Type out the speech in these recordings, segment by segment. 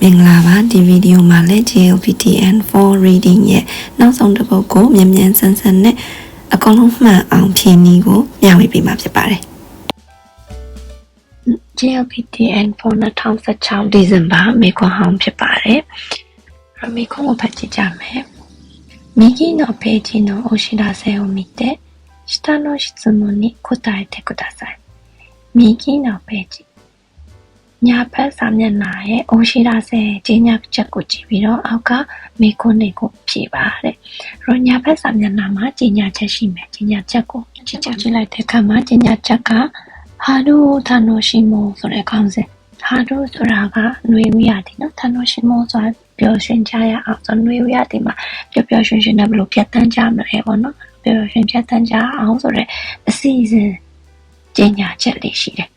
မင်္ဂလာပါဒီဗီဒီယိုမှာလည်း JLPTN4 reading ရဲ့နောက်ဆုံးတစ်ပုဒ်ကိုမြန်မြန်ဆန်ဆန်နဲ့အကုန်လုံးမှန်အောင်ဖြည့်နည်းကိုမျှဝေပေးမှာဖြစ်ပါတယ် JLPTN4 2016ဒီဇင်ဘာမေခွန်ဟောင်းဖြစ်ပါတယ်ရမေခွန်ကိုဖတ်ကြည့်ကြမယ်右のページのお知らせを見て下の質問に答えてください右のページ ညာဘက်စာမျက်နှာရဲ့အိုရှိရာဆဲကြီးညာချက်ကိုကြည့်ပြီးတော့အောက်ကမေခွန်းတွေကိုဖြည့်ပါတဲ့။ရောညာဘက်စာမျက်နှာမှာကြီးညာချက်ရှိမယ်။ကြီးညာချက်ကိုကြည့်ကြည့်လိုက်တဲ့အခါမှာကြီးညာချက်ကဟာဒူထာနိုရှိမိုဆိုတဲ့ခေါင်းစဉ်ဟာဒူဆိုတာကຫນွေဝရည်နော်ထာနိုရှိမိုဆိုတာပျော်ရွှင်ကြရအောင်ဆိုຫນွေဝရည်မှာပျော်ပျော်ရွှင်ရွှင်နဲ့ဘယ်လိုဖြတ်တန်းကြမလဲပေါ့နော်ပျော်ပျော်ရွှင်ဖြတ်တန်းကြအောင်ဆိုတဲ့အစီအစဉ်ကြီးညာချက်လေးရှိတယ်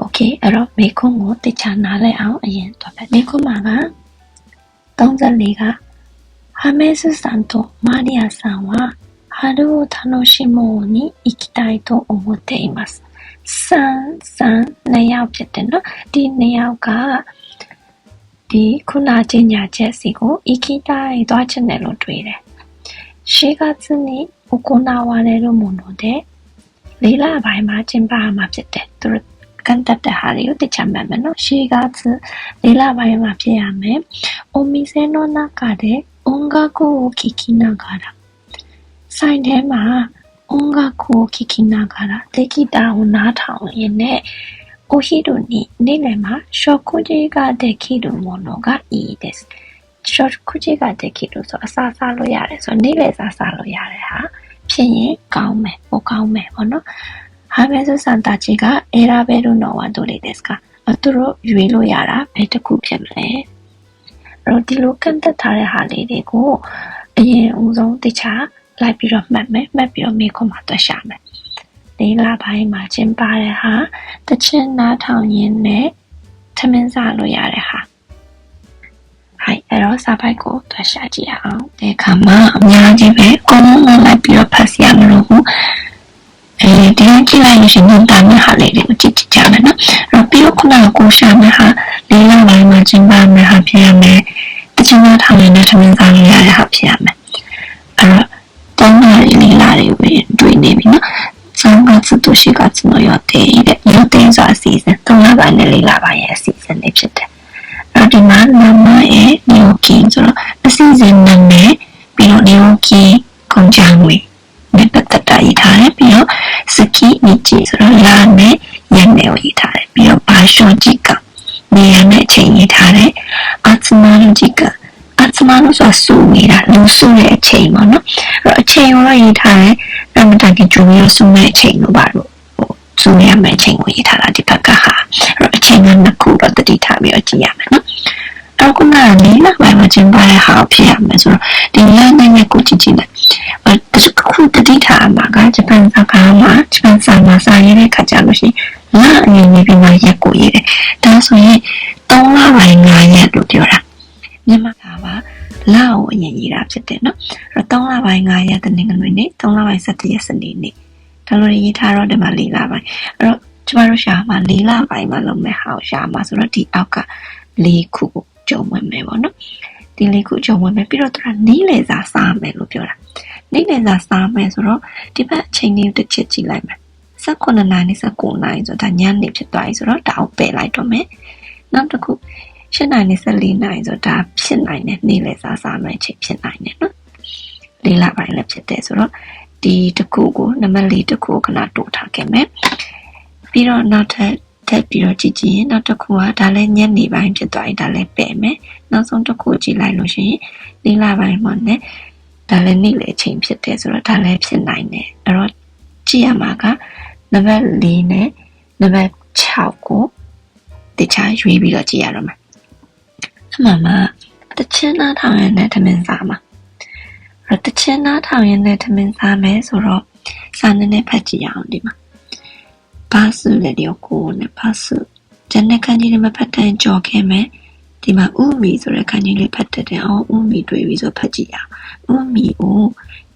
โอเคအဲ့တော့မေခွန်းကိုတခြားနားလည်အောင်အရင်တော့ပဲမေခွန်းမှာက34ကハメスさんとマリアさんは春を楽しもうに行きたいと思っています。ဆန်ဆန်နှစ်ယောက်ဖြစ်တယ်နော်ဒီနှစ်ယောက်ကဒီခုနချင်းညာချက်စီကို行きたいသွားချင်တယ်လို့တွေ့တယ်4月に行われるものでလေးလပိုင်းမှာကျင်းပမှာဖြစ်တယ်သူတို့ ကန့်တက်တဲ့ဟာတွေကိုတခြားမှတ်မယ်နော်ရှေးကသလေးလပိုင်းမှာဖြစ်ရမယ်။အိုမီဆဲနောနာကတဲ့အွန်ဂါကိုキキနာဂါရာဆိုင်ထဲမှာအွန်ဂါကိုキキနာဂါရာတေဂီတာကိုနားထောင်ရင်းနဲ့お昼にနေ့လယ်မှာ食事ができるものがいいです。食事ができるဆိုအစားစားလို့ရတယ်ဆိုနေ့လယ်စားစားလို့ရတယ်ဟာဖြစ်ရင်ကောင်းမယ်ပိုကောင်းမယ်ပေါ့နော် 하면서 산타지가 에라베로 넣어둘이 데스까 앞으로 유일로 야라 배트 구편래 로디로 칸타 타레 하리리고 예 우정 티차 လိုက်ပြီးတော့မှတ်မယ်မှတ်ပြီးတော့မိခွန်မှာတွက်ရှာမယ်လေးလပိုင်းမှာကျင်းပတဲ့ဟာတချင်းနားထောင်ရင်းနဲ့ထမင်းစားလို့ရတဲ့ဟာဟိုက်အဲ့တော့စာပိုက်ကိုတွက်ရှာကြည့်အောင်ဒီအခါမှာအများကြီးပဲအကုန်လုံးလိုက်ပြီးတော့ဖတ်စီရမလို့ ရင်တရားကြည့်လိုက်လို့ရှိရင်ညွန်တာမဲ့ဟာလေးတွေကိုကြည့်ကြည့်ကြမယ်နော်အဲ့တော့ပြီးတော့ခုနကကိုရှာမဲ့ဟာလေးလောက်ပိုင်းမှာကျင်းပမဲ့ဟာဖြစ်ရမယ်တချို့ကထောင်နေတဲ့ထမင်းစားလို့ရတဲ့ဟာဖြစ်ရမယ်အဲ့တော့တောင်းတဲ့လေးလာတွေကိုတွေ့နေပြီနော်3月と4月の予定で、予定座シーズンと長年リラバイアシーズンでဖြစ်တယ်။အဲ့ဒီမှာနာမည်၊နေ OK ဆိုတော့အစီအစဉ်နာမည်ပြီးတော့နေ OK ကုန်ချမ်းဝင် နဲ့ပတ်သက်တာရေးထားတယ်ပြီးတော့စကီနီချီဆိုတော့လာနဲ့ရန်နဲ့ရေးထားတယ်ပြီးတော့ဘာရှောဂျီကနေရာနဲ့ချိန်ရေးထားတယ်အသမာလူဂျီကအသမာလူဆိုဆူနေတာလူဆူတဲ့အချိန်ပေါ့နော်အဲ့တော့အချိန်ကိုတော့ရေးထားတယ်အမတန်ကဂျူမီယဆူမဲ့အချိန်လို့ပါလို့ဆူရမယ့်အချိန်ကိုရေးထားတာဒီဘက်ကဟာအဲ့တော့အချိန်ကနှစ်ခုတော့တတိထားပြီးတော့ကြည့်ရမယ်နော်တော့ခုနကလေးလပိုင်းမှာကျင်းပတဲ့ဟာဖြစ်ရမယ်ဆိုတော့ဒီလနဲ့နဲ့ကိုကြည့်ကြည့်လိုက် ခုတတိထားမှာကဂျပန်စကားမှာဂျပန်စာမှာစာရေးတဲ့ခါကျလို့ရှိရင်လအနေနဲ့ပြီးမှရက်ကိုရေးတယ်ဒါဆိုရင်3လပိုင်း9ရက်လို့ပြောတာမြန်မာကပါလကိုအရင်ရေးတာဖြစ်တယ်နော်အဲ့တော့3လပိုင်း9ရက်တနင်္ဂနွေနေ့3လပိုင်း17ရက်စနေနေ့ဒါလိုရေးထားတော့ဒီမှာ4လပိုင်းအဲ့တော့ကျမတို့ရှာမှာ4လပိုင်းမှာလုပ်မဲ့ဟာကိုရှာမှာဆိုတော့ဒီအောက်က၄ခုကိုကြုံဝင်မယ်ပေါ့နော်ဒီလေးခုကြုံဝင်မယ်ပြီးတော့သူကနီးလေစာစားမယ်လို့ပြောတာ နေ့လည်စာစားမယ်ဆိုတော့ဒီဘက်အချိန်လေးတစ်ချက်ကြည့်လိုက်မယ်18နာရီ19နာရီဆိုတာညနေဖြစ်သွားပြီဆိုတော့ဒါကိုပယ်လိုက်တော့မယ်နောက်တစ်ခု7နာရီ14နာရီဆိုတာဖြစ်နိုင်တယ်နေ့လည်စာစားမယ်ချိန်ဖြစ်နိုင်တယ်နော်လေးလပိုင်းလည်းဖြစ်တယ်ဆိုတော့ဒီတစ်ခုကိုနံပါတ်၄တစ်ခုကိုခဏတိုးထားခဲ့မယ်ပြီးတော့နောက်ထပ်တက်ပြီးတော့ကြည့်ကြည့်ရင်နောက်တစ်ခုကဒါလည်းညနေပိုင်းဖြစ်သွားပြီဒါလည်းပယ်မယ်နောက်ဆုံးတစ်ခုကြည့်လိုက်လို့ရှိရင်လေးလပိုင်းမှာね ဒါလည်းနေ့လေအချိန်ဖြစ်တယ်ဆိုတော့ဒါလည်းဖြစ်နိုင်တယ်အဲ့တော့ကြည့်ရမှာကနံပါတ်၄နဲ့နံပါတ်6ကိုတခြားရွေးပြီးတော့ကြည့်ရတော့မှာအမှန်မှတချင်းနားထောင်ရတဲ့ထမင်းစားမှာအဲ့တော့တချင်းနားထောင်ရတဲ့ထမင်းစားမယ်ဆိုတော့စာနည်းနည်းဖတ်ကြည့်ရအောင်ဒီမှာဘာစုလည်းဒီကိုနဲ့ဘာစုကျန်တဲ့ခန်းကြီးတွေမှာဖတ်တဲ့ကြော်ခဲ့မယ် ဒီမှာဥမီဆိုတဲ့ခန်းကြီးလေးဖတ်တတ်တယ်အောင်ဥမီတွေ့ပြီဆိုဖတ်ကြည့်ရအောင်ဥမီကို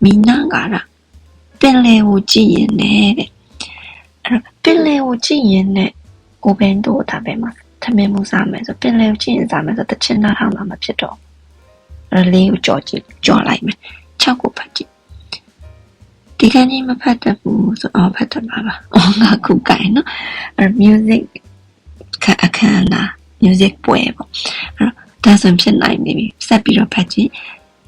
မီနာကရာပင်လေကိုကြည့်ရင်နဲ့တဲ့အဲ့တော့ပင်လေကိုကြည့်ရင်နဲ့ open တို့ဒါပဲမှာထထမင်းမှုစားမယ်ဆိုပင်လယ်ကိုချင်းစားမယ်ဆိုတချင်နာထောင်တာမဖြစ်တော့အဲ့ဒါလေးကိုကြော်ကြည့်ကြော်လိုက်မယ်6ကိုဖတ်ကြည့်ဒီကနေ့မဖတ်တတ်ဘူးဆိုအော်ဖတ်တတ်ပါပါအော်ငါခုကိုင်နော်အဲ့ music ခအခမ်းအနား music ပွဲပေါ့အဲ့တော့ဒါဆိုဖြစ်နိုင်ပြီဆက်ပြီးတော့ဖတ်ကြည့်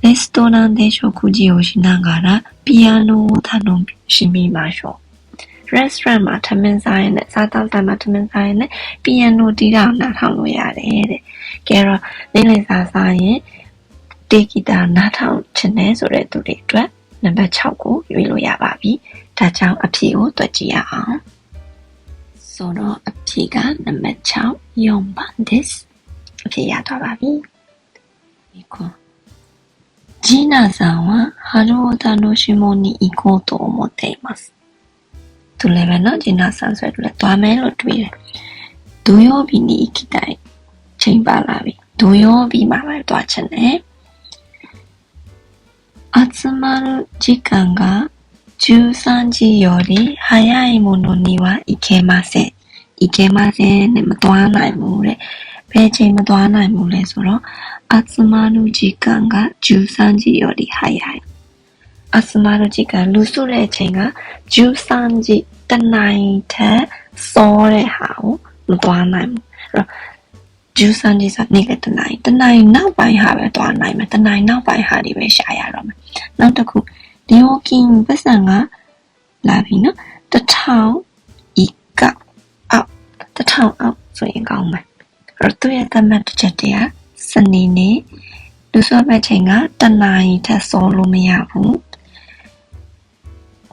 레스토랑 대쇼쿠지 오시나가라 피아노 타노 심이 마셔 restaurant မှာထမင်းဆိုင်နဲ့စားတောက်တိုင်မှာထမင်းဆိုင်နဲ့ piano တီးတာနားထောင်လို့ရတယ်တဲ့။ကဲတော့နေ့လည်စာစားရင်တေဂီတာနားထောင်ချင်တယ်ဆိုတဲ့သူတွေအတွက်နံပါတ်6ကိုရွေးလို့ရပါပြီ။ဒါကြောင့်အဖြေကိုတွက်ကြည့်ရအောင်။ဆိုတော့အ 時間ナンバーチ4番です。OK、やっとばび。行こう。ジーナさんは春を楽しもうに行こうと思っています。とレベルのジーナさん、それとメロトゥイレ。土曜日に行きたい。チェンバラビ。土曜日まるとはちゃね。集まる時間が13時より早いものには行けません。 ဒီကျဲမစင်းနဲ့မသွားနိုင်ဘူးတဲ့ဘယ်ချိန်မသွားနိုင်ဘူးလဲဆိုတော့အစမနုကြီးကကဂျူဆန်ကြီးရောဒီဟိုင်ဟိုင်အစမနုကြီးကလူစုတဲ့အချိန်ကဂျူဆန်ကြီးတနိုင်ထက်စောတဲ့ဟာကိုမသွားနိုင်ဘူးအဲ့တော့ဂျူဆန်ကြီးစနေကတနိုင်တနိုင်နောက်ပိုင်းဟာပဲသွားနိုင်မယ်တနိုင်နောက်ပိုင်းဟာတွေပဲရှာရတော့မယ်နောက်တစ်ခုဒီဟိုကင်းပတ်စံကလာပြီနော်တထောင်ဤက တထောင်အောက်ဆိုရင်ကောင်းမယ်အဲ့တော့သူရဲ့သတ်မှတ်ချက်တွေကစနေနေ့လူစုမဲ့ချိန်ကတနိုင်ထက်စောလို့မရဘူး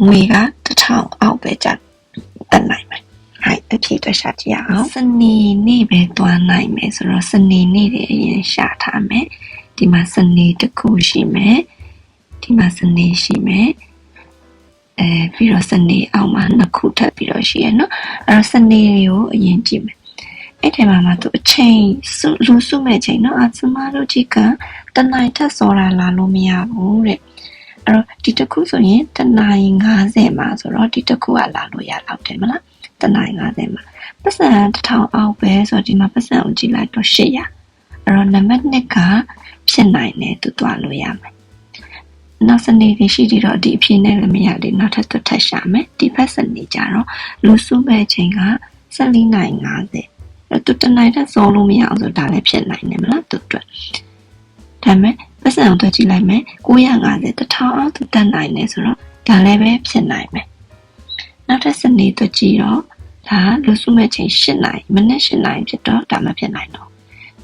ငွေကတစ်ထောင်အောက်ပဲကျတက်နိုင်မယ်။ဟိုက်အဖြေအတွက်ရှာကြည့်ရအောင်။စနေနေ့ပဲတွားနိုင်မယ်ဆိုတော့စနေနေ့တွေအရင်ရှာထားမယ်။ဒီမှာစနေတစ်ခုရှိမယ်။ဒီမှာစနေရှိမယ်။ အဲပြီးတော့စနေအောက်မှာနှစ်ခုထပ်ပြီးတော့ရှိရနော်။အဲ့တော့စနေတွေကိုအရင်ကြည့်မယ်။အဲ့ဒီမှာမှသူအချိန်လူစုမဲ့ချိန်နော်အစမတို့ကြီးကတနိုင်ထက်စောတာလာလို့မရဘူးတဲ့။အဲ့တော့ဒီတစ်ခုဆိုရင်တနာရီ90မှာဆိုတော့ဒီတစ်ခုကလာလို့ရတော့တယ်မလားတနာရီ90မှာပတ်စံ1000အောက်ပဲဆိုတော့ဒီမှာပတ်စံကိုကြည့်လိုက်တော့800အဲ့တော့နံပါတ်2ကဖြစ်နိုင်တယ်သူသွားလို့ရမယ် နောက်စနေတွေရှိသေးတော့ဒီအဖြစ်နဲ့လည်းမရသေးနောက်ထပ်သူထပ်ရှာမယ်ဒီဘက်စနေကြတော့လူစုမဲ့ချိန်က14နိုင်50အဲ့သူတနိုင်တဲ့စောလို့မရအောင်ဆိုဒါလည်းဖြစ်နိုင်တယ်မလားသူအတွက်ဒါပေမဲ့ပတ်စံအောင်တွက်ကြည့်လိုက်မယ်950တထောင်အောင်သူတက်နိုင်တယ်ဆိုတော့ဒါလည်းပဲဖြစ်နိုင်မယ်နောက်ထပ်စနေတွက်ကြည့်တော့ဒါလူစုမဲ့ချိန်8နိုင်မိနစ်8နိုင်ဖြစ်တော့ဒါမဖြစ်နိုင်တော့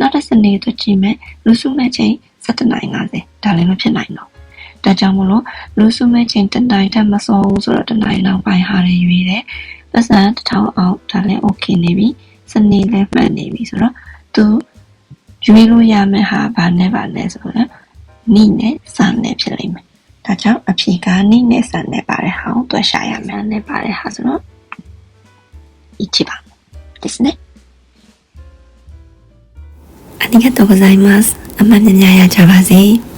နောက်ထပ်စနေတွက်ကြည့်မယ်လူစုမဲ့ချိန်7နိုင်50ဒါလည်းမဖြစ်နိုင်တော့ ဒါကြောင့်မလို့လူစုမဲ့ချိန်တနိုင်တက်မစောဘူးဆိုတော့တနိုင်နောက်ပိုင်းဟာတွေရွေးတယ်ပတ်စံတစ်ထောင်အောင်ဒါလည်း okay နေပြီစနေလည်းမှတ်နေပြီဆိုတော့သူရွေးလို့ရမယ့်ဟာဘာနဲ့ဘာနဲ့ဆိုတော့နိနဲ့စနဲ့ဖြစ်လိမ့်မယ်။ဒါကြောင့်အဖြေကနိနဲ့စနဲ့ပါတဲ့ဟာကိုတွက်ရှာရမယ်။နဲ့ပါတဲ့ဟာဆိုတော့1番ですね。ありがとうございます。あまりにあやちゃばせ。